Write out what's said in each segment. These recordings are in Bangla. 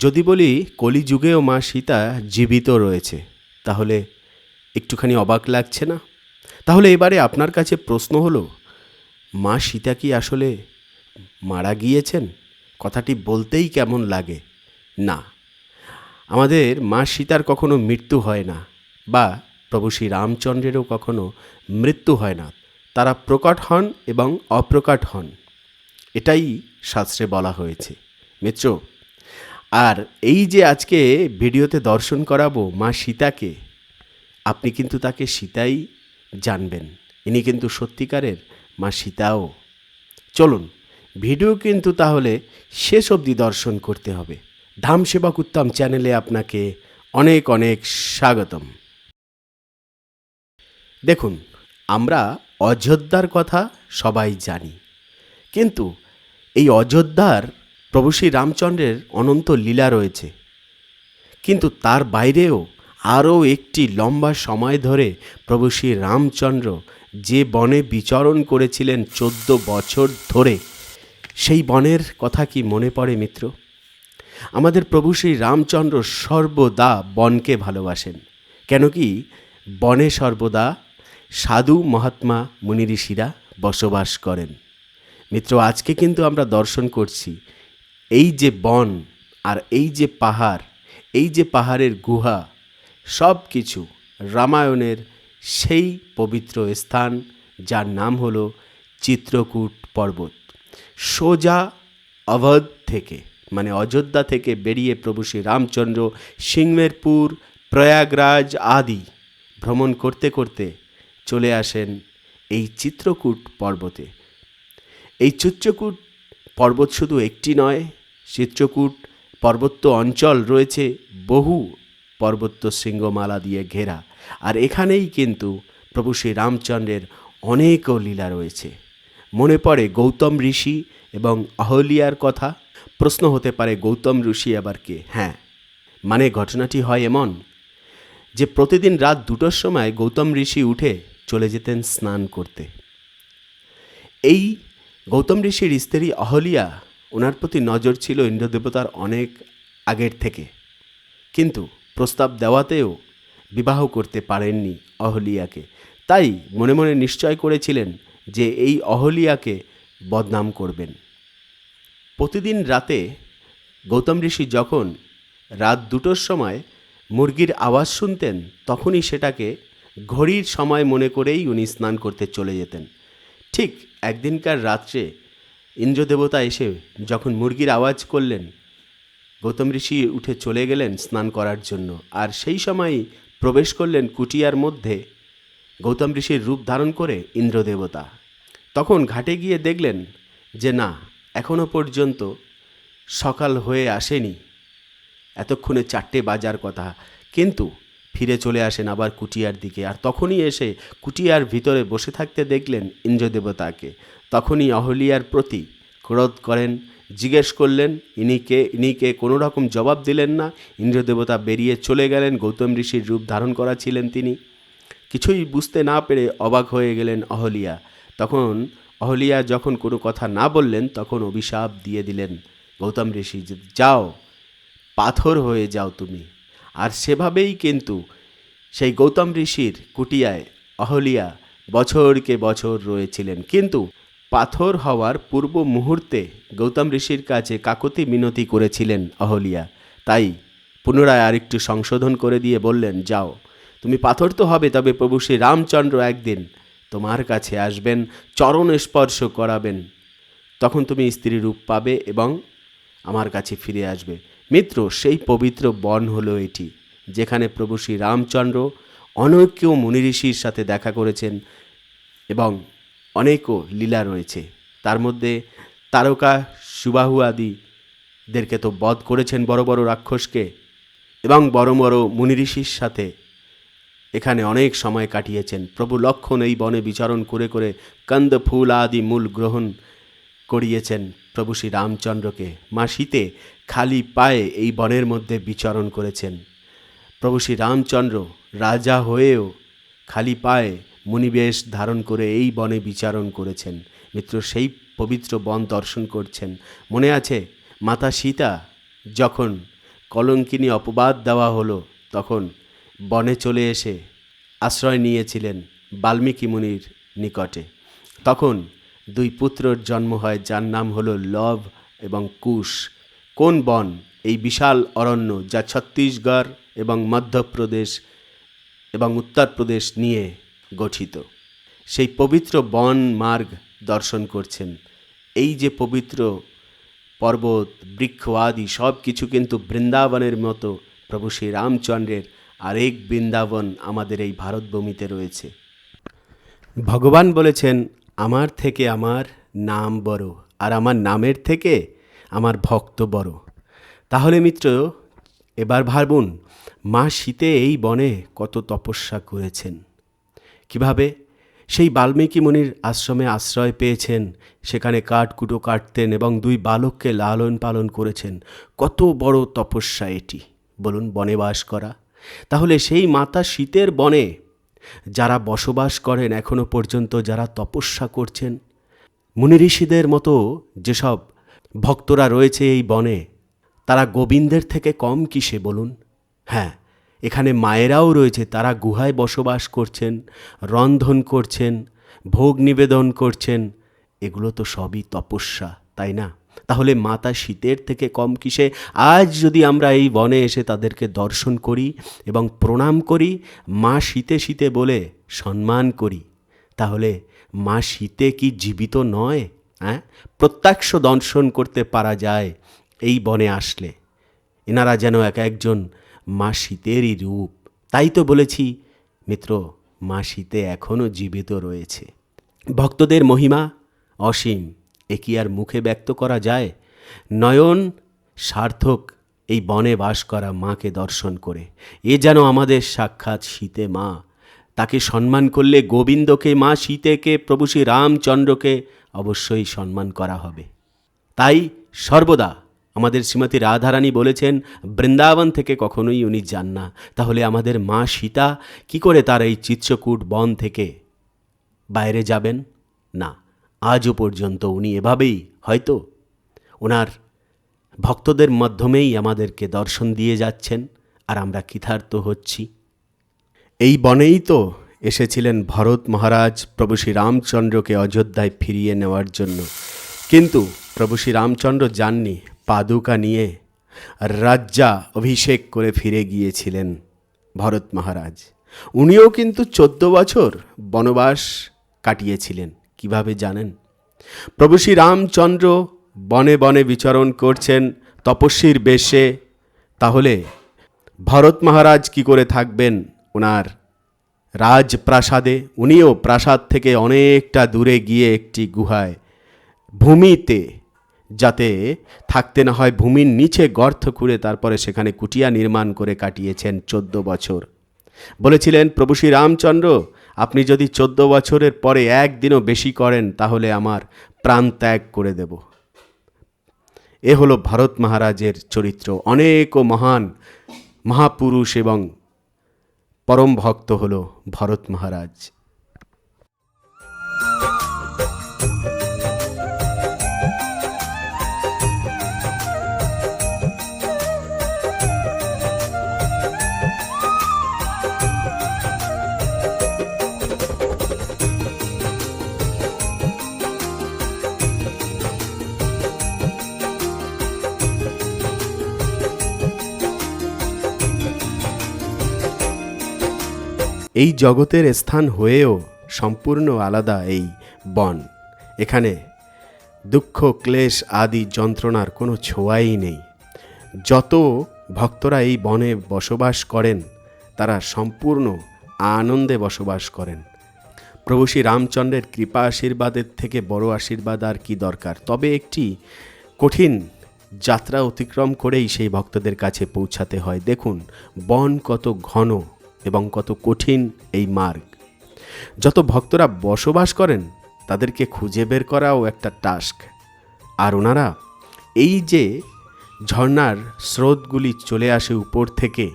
যদি বলি কলিযুগেও মা সীতা জীবিত রয়েছে, তাহলে একটুখানি অবাক লাগছে না? তাহলে এবারে আপনার কাছে প্রশ্ন হলো, মা সীতা কি আসলে মারা গিয়েছেন? কথাটি বলতেই কেমন লাগে? না। আমাদের মা সীতার কখনো মৃত্যু হয় না, বা প্রভু শ্রী রামচন্দ্রেরও কখনো মৃত্যু হয় না। তারা প্রকট হন এবং অপ্রকট হন। এটাই শাস্ত্রে বলা হয়েছে। মিত্র আর এই যে আজকে ভিডিওতে দর্শন করাবো মা সীতাকে, আপনি কিন্তু তাকে সীতাই জানবেন। ইনি কিন্তু সত্যিকারের মা সীতাও। চলুন, ভিডিও কিন্তু তাহলে শেষ অবধি দর্শন করতে হবে। ধাম সেবক উত্তম চ্যানেলে আপনাকে অনেক অনেক স্বাগতম। দেখুন, আমরা অযোধ্যার কথা সবাই জানি। কিন্তু এই অযোধ্যার প্রভু শ্রী রামচন্দ্রের অনন্ত লীলা রয়েছে। কিন্তু তার বাইরেও আরও একটি লম্বা সময় ধরে প্রভু শ্রী রামচন্দ্র যে বনে বিচরণ করেছিলেন চোদ্দ বছর ধরে, সেই বনের কথা কি মনে পড়ে মিত্র? আমাদের প্রভু শ্রী রামচন্দ্র সর্বদা বনকে ভালোবাসেন। কেন কি বনে সর্বদা সাধু মহাত্মা মুনি ঋষিরা বসবাস করেন। মিত্র, আজকে কিন্তু আমরা দর্শন করছি এই যে বন আর এই যে পাহাড়, এই যে পাহাড়ের গুহা, সব কিছু রামায়ণের সেই পবিত্র স্থান যার নাম হল চিত্রকূট পর্বত। সোজা অবধ থেকে মানে অযোধ্যা থেকে বেরিয়ে প্রভু শ্রী রামচন্দ্র সিংমেরপুর, প্রয়াগরাজ আদি ভ্রমণ করতে করতে চলে আসেন এই চিত্রকূট পর্বতে। এই চিত্রকূট পর্বত শুধু একটি নয় চিত্রকূট পর্বত্য অঞ্চল রয়েছে বহু পর্বত্য শৃঙ্গমালা দিয়ে ঘেরা। আর এখানেই কিন্তু প্রভু শ্রী রামচন্দ্রের অনেকও লীলা রয়েছে। মনে পড়ে গৌতম ঋষি এবং অহলিয়ার কথা? প্রশ্ন হতে পারে গৌতম ঋষি আবার কে? হ্যাঁ মানে ঘটনাটি হয় এমন যে প্রতিদিন রাত দুটোর সময় গৌতম ঋষি উঠে চলে যেতেন স্নান করতে। এই গৌতম ঋষির স্ত্রী অহলিয়া ওনার প্রতি নজর ছিল ইন্দ্রদেবতার অনেক আগের থেকে। কিন্তু প্রস্তাব দেওয়াতেও বিবাহ করতে পারেননি অহলিয়াকে। তাই মনে মনে নিশ্চয় করেছিলেন যে এই অহলিয়াকে বদনাম করবেন। প্রতিদিন রাতে গৌতম ঋষি যখন রাত দুটোর সময় মুরগির আওয়াজ শুনতেন, তখনই সেটাকে ঘড়ির সময় মনে করেই উনি স্নান করতে চলে যেতেন। ঠিক একদিনকার রাত্রে ইন্দ্রদেবতা এসে যখন মুরগির আওয়াজ করলেন, গৌতম ঋষি উঠে চলে গেলেন স্নান করার জন্য। আর সেই সময়ই প্রবেশ করলেন কুটিয়ার মধ্যে গৌতম ঋষির রূপ ধারণ করে ইন্দ্রদেবতা। তখন ঘাটে গিয়ে দেখলেন যে, না এখনও পর্যন্ত সকাল হয়ে আসেনি। এতক্ষণে চারটে বাজার কথা। কিন্তু ফিরে চলে আসেন আবার কুটিয়ার দিকে। আর তখনই এসে কুটিয়ার ভিতরে বসে থাকতে দেখলেন ইন্দ্রদেবতাকে। তখনই অহলিয়ার প্রতি ক্রোধ করেন, জিজ্ঞেস করলেন ইনিকে ইনিকে কোনো রকম জবাব দিলেন না। ইন্দ্রদেবতা বেরিয়ে চলে গেলেন, গৌতম ঋষির রূপ ধারণ করা ছিলেন তিনি। কিছুই বুঝতে না পেরে অবাক হয়ে গেলেন অহলিয়া। তখন অহলিয়া যখন কোনো কথা না বললেন, তখন অভিশাপ দিয়ে দিলেন, গৌতম ঋষি, যাও, পাথর হয়ে যাও তুমি। আর সেভাবেই কিন্তু সেই গৌতম ঋষির কুটিয়ায় অহলিয়া বছরকে বছর রয়েছিলেন। কিন্তু পাথর হওয়ার পূর্ব মুহূর্তে গৌতম ঋষির কাছে কাকতি মিনতি করেছিলেন অহলিয়া। তাই পুনরায় আরেকটু সংশোধন করে দিয়ে বললেন, যাও, তুমি পাথর তো হবে, তবে প্রভু শ্রী রামচন্দ্র একদিন তোমার কাছে আসবেন, চরণ স্পর্শ করাবেন। তখন তুমি স্ত্রী রূপ পাবে এবং আমার কাছে ফিরে আসবে। সেই পবিত্র বন হলো এটি, যেখানে প্রভু শ্রী রামচন্দ্র অনেকেও মুনি ঋষির সাথে দেখা করেছেন এবং অনেকও লীলা রয়েছে। তার মধ্যে তারকা সুবাহু আদিদেরকে তো বধ করেছেন বড় বড় রাক্ষসকে, এবং বড় বড় মুনি ঋষির সাথে এখানে অনেক সময় কাটিয়েছেন। প্রভু লক্ষণ এই বনে বিচরণ করে করে কন্দ ফুল আদি মূল গ্রহণ করিয়েছেন প্রভু শ্রী রামচন্দ্রকে মা শীতে খালি পায়ে এই বনের মধ্যে বিচরণ করেছেন। প্রভু শ্রী রামচন্দ্র রাজা হয়েও খালি পায়ে মুনিবেশ ধারণ করে এই বনে বিচারণ করেছেন। মিত্র সেই পবিত্র বন দর্শন করছেন। মনে আছে, মাতা সীতা যখন কলঙ্কিনী অপবাদ দেওয়া হলো, তখন বনে চলে এসে আশ্রয় নিয়েছিলেন বাল্মীকি মুনির নিকটে। তখন দুই পুত্রর জন্ম হয়, যার নাম হলো লব এবং কুশ। কোন বন এই বিশাল অরণ্য যা ছত্তিশগড় এবং মধ্যপ্রদেশ এবং উত্তরপ্রদেশ নিয়ে গঠিত? সেই পবিত্র বন মার্গ দর্শন করছেন। এই যে পবিত্র পর্বত, বৃক্ষ আদি সব কিছু কিন্তু বৃন্দাবনের মতো প্রভু শ্রী রামচন্দ্রের আরেক বৃন্দাবন আমাদের এই ভারতভূমিতে রয়েছে। ভগবান বলেছেন, আমার থেকে আমার নাম বড়, আর আমার নামের থেকে আমার ভক্ত বড়। তাহলে মিত্র, এবার ভাবুন, মা শীতে এই বনে কত তপস্যা করেছেন। কীভাবে? সেই বাল্মীকি মুনির আশ্রমে আশ্রয় পেয়েছেন, সেখানে কাঠকুটো কাটতেন এবং দুই বালককে লালন পালন করেছেন। কত বড় তপস্যা এটি, বলুন বনে বাস করা। তাহলে সেই মাতা শীতের বনে, যারা বসবাস করেন এখনও পর্যন্ত যারা তপস্যা করছেন, মুনি ঋষিদের মতো যেসব ভক্তরা রয়েছে এই বনে। তারা গোবিন্দের থেকে কম কিসে বলুন? হ্যাঁ এখানে মায়েরাও রয়েছে, তারা গুহায় বসবাস করছেন, রন্ধন করছেন, ভোগ নিবেদন করছেন। এগুলো তো সবই তপস্যা, তাই না? তাহলে মাতা শীতের থেকে কম কিসে? আজ যদি আমরা এই বনে এসে তাদেরকে দর্শন করি এবং প্রণাম করি, মা শীতে শীতে বলে সম্মান করি, তাহলে মা শীতে কি জীবিত নয়? হ্যাঁ? প্রত্যক্ষ দর্শন করতে পারা যায় এই বনে আসলে। এনারা যেন এক একজন মা শীতেরই রূপ। তাই তো বলেছি, মিত্র মা শীতে এখনও জীবিত রয়েছে। ভক্তদের মহিমা অসীম, এ কি আর মুখে ব্যক্ত করা যায়? নয়ন সার্থক এই বনে বাস করা মাকে দর্শন করে। এ যেন আমাদের সাক্ষাৎ শীতে মা। তাকে সম্মান করলে গোবিন্দকে মা শীতেকে প্রভু শ্রী রামচন্দ্রকে অবশ্যই সম্মান করা হবে। তাই সর্বদা আমাদের শ্রীমতী রাধারানী বলেছেন, বৃন্দাবন থেকে কখনোই উনি যান না। তাহলে আমাদের মা সীতা কি করে তার এই চিত্রকূট বন থেকে বাইরে যাবেন? না, আজও পর্যন্ত উনি এভাবেই হয়তো ওনার ভক্তদের মাধ্যমেই আমাদেরকে দর্শন দিয়ে যাচ্ছেন, আর আমরা কৃতার্থ হচ্ছি। এই বনেই তো এসেছিলেন ভরত মহারাজ প্রভু শ্রী রামচন্দ্রকে অযোধ্যায় ফিরিয়ে নেওয়ার জন্য। কিন্তু প্রভু শ্রী রামচন্দ্র যাননি, পাদুকা নিয়ে রাজ্যা অভিষেক করে ফিরে গিয়েছিলেন ভরত মহারাজ। উনিও কিন্তু চোদ্দ বছর বনবাস কাটিয়েছিলেন, কীভাবে জানেন? প্রভু শ্রী রামচন্দ্র বনে বনে বিচরণ করছেন তপস্বীর বেশে, তাহলে ভরত মহারাজ কি করে থাকবেন ওনার রাজপ্রাসাদে, উনিও প্রাসাদ থেকে অনেকটা দূরে গিয়ে একটি গুহায়, ভূমিতে, যাতে থাকতে না হয় ভূমির নিচে গর্ত খুঁড়ে তারপরে সেখানে কুটিয়া নির্মাণ করে কাটিয়েছেন চোদ্দ বছর। বলেছিলেন, প্রভু শ্রী রামচন্দ্র, আপনি যদি চোদ্দ বছরের পরে একদিনও বেশি করেন, তাহলে আমার প্রাণ ত্যাগ করে দেব। এ হলো ভারত মহারাজের চরিত্র। অনেক ও মহান মহাপুরুষ এবং পরম ভক্ত হল ভরত মহারাজ। এই জগতের স্থান হয়েও সম্পূর্ণ আলাদা এই বন। এখানে দুঃখ, ক্লেশ আদি যন্ত্রণার কোনো ছোঁয়াই নেই। যত ভক্তরা এই বনে বসবাস করেন, তারা সম্পূর্ণ আনন্দে বসবাস করেন। প্রভু শ্রী রামচন্দ্রের কৃপা আশীর্বাদের থেকে বড় আশীর্বাদ আর কি দরকার? তবে একটি কঠিন যাত্রা অতিক্রম করেই সেই ভক্তদের কাছে পৌঁছাতে হয়। দেখুন, বন কত ঘন এবং কত কঠিন এই মার্গ। যত ভক্তরা বসবাস করেন, তাদেরকে খুঁজে বের করাও একটা টাস্ক। আর ওনারা এই যে ঝর্নার স্রোতগুলি চলে আসে উপর থেকে,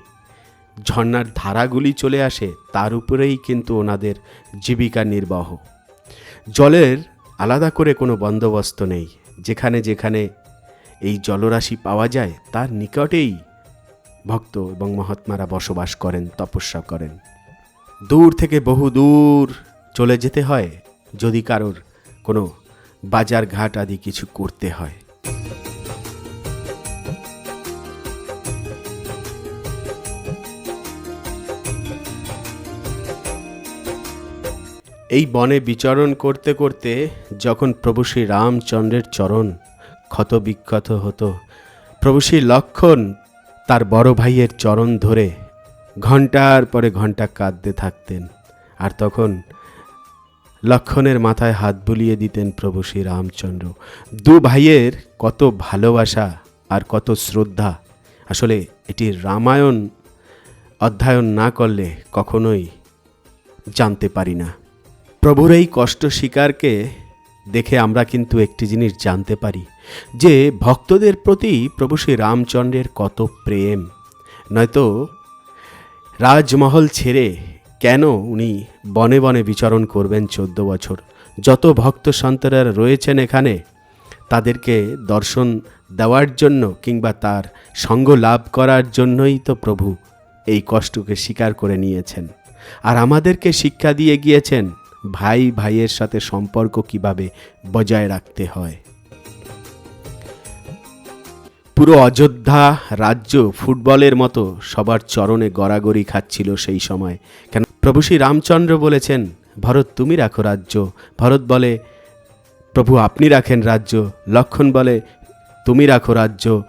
ঝর্ণার ধারাগুলি চলে আসে, তার উপরেই কিন্তু ওনাদের জীবিকা নির্বাহ। জলের আলাদা করে কোনো বন্দোবস্ত নেই। যেখানে যেখানে এই জলরাশি পাওয়া যায়, তার নিকটেই ভক্ত এবং মহাত্মারা বসবাস করেন, তপস্যা করেন। দূর থেকে বহু দূর চলে যেতে হয় যদি কারোর কোনো বাজার ঘাট আদি কিছু করতে হয়। এই বনে বিচরণ করতে করতে যখন প্রভু শ্রী রামচন্দ্রের চরণ ক্ষত বিক্ষত হতো, প্রভু শ্রী লক্ষণ তার বড় ভাইয়ের চরণ ধরে ঘণ্টার পরে ঘণ্টা কাঁদতে থাকতেন। আর তখন লক্ষণের মাথায় হাত বুলিয়ে দিতেন প্রভু শ্রী রামচন্দ্র দু ভাইয়ের কত ভালোবাসা আর কত শ্রদ্ধা। আসলে এটি রামায়ণ অধ্যয়ন না করলে কখনোই জানতে পারি না। প্রভুর এই কষ্ট স্বীকারকে দেখে আমরা কিন্তু একটি জিনিস জানতে পারি, যে ভক্তদের প্রতি প্রভু শ্রী রামচন্দ্রের কত প্রেম। নয়তো রাজমহল ছেড়ে কেন উনি বনে বনে বিচরণ করবেন চোদ্দ বছর? যত ভক্ত সন্তরা রয়েছেন এখানে, তাদেরকে দর্শন দেওয়ার জন্য কিংবা তার সঙ্গ লাভ করার জন্যই তো প্রভু এই কষ্টকে স্বীকার করে নিয়েছেন। আর আমাদেরকে শিক্ষা দিয়ে গিয়েছেন ভাই ভাইয়ের সাথে সম্পর্ক কীভাবে বজায় রাখতে হয়। পুরো অযোধ্যা রাজ্য ফুটবলের মতো সবার চরণে গড়াগড়ি খাচ্ছিল সেই সময়। কেন প্রভু শ্রী রামচন্দ্র বলেছেন, ভরত তুমি রাখো রাজ্য। ভরত বলে, প্রভু আপনি রাখেন রাজ্য। লক্ষণ বলে, তুমি রাখো রাজ্য।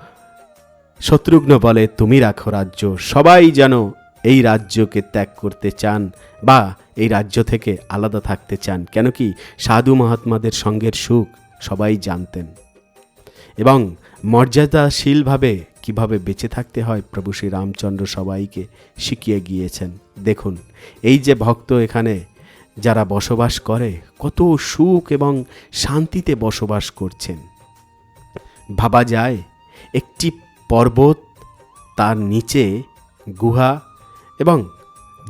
শত্রুঘ্ন বলে, তুমি রাখো রাজ্য। সবাই যেন এই রাজ্যকে ত্যাগ করতে চান বা এই রাজ্য থেকে আলাদা থাকতে চান, কেন কি সাধু মহাত্মাদের সঙ্গের সুখ সবাই জানতেন। এবং মর্যাদাশীলভাবে কীভাবে বেঁচে থাকতে হয় প্রভু শ্রী রামচন্দ্র সবাইকে শিখিয়ে গিয়েছেন। দেখুন, এই যে ভক্ত এখানে যারা বসবাস করে, কত সুখ এবং শান্তিতে বসবাস করছেন। ভাবা যায়, একটি পর্বত তার নিচে গুহা এবং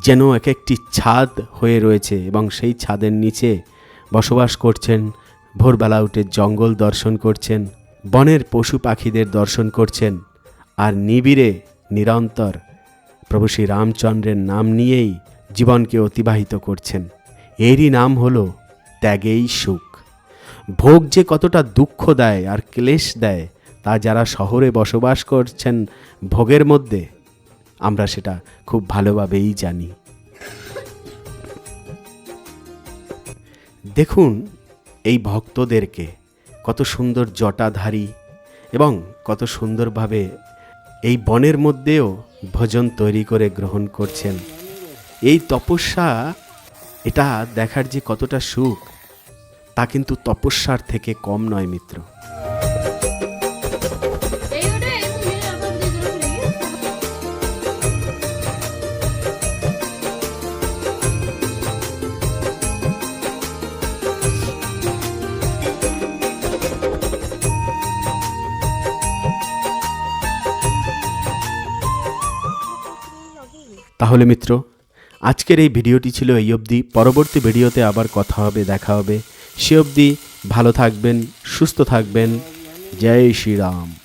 যেন এক একটি ছাদ হয়ে রয়েছে এবং সেই ছাদের নিচে বসবাস করছেন, ভোরবেলা উঠে জঙ্গল দর্শন করছেন, বনের পশু পাখিদের দর্শন করছেন আর নিবিড়ে নিরন্তর প্রভু শ্রী রামচন্দ্রের নাম নিয়েই জীবনকে অতিবাহিত করছেন। এরই নাম হল ত্যাগেই সুখ। ভোগ যে কতটা দুঃখ দেয় আর ক্লেশ দেয় তা যারা শহরে বসবাস করছেন, ভোগের মধ্যে আমরা সেটা খুব ভালোভাবেই জানি। দেখুন এই ভক্তদেরকে কত সুন্দর জটাধারী এবং কত সুন্দরভাবে এই বনের মধ্যেও ভোজন তৈরি করে গ্রহণ করছেন। এই তপস্যা, এটা দেখার যে কতটা সুখ, তা কিন্তু তপস্যার থেকে কম নয় মিত্র। তাহলে মিত্র, আজকের এই ভিডিওটি ছিল এই অবধি। পরবর্তী ভিডিওতে আবার কথা হবে, দেখা হবে। সে অবধি ভালো থাকবেন, সুস্থ থাকবেন। জয় শ্রীরাম।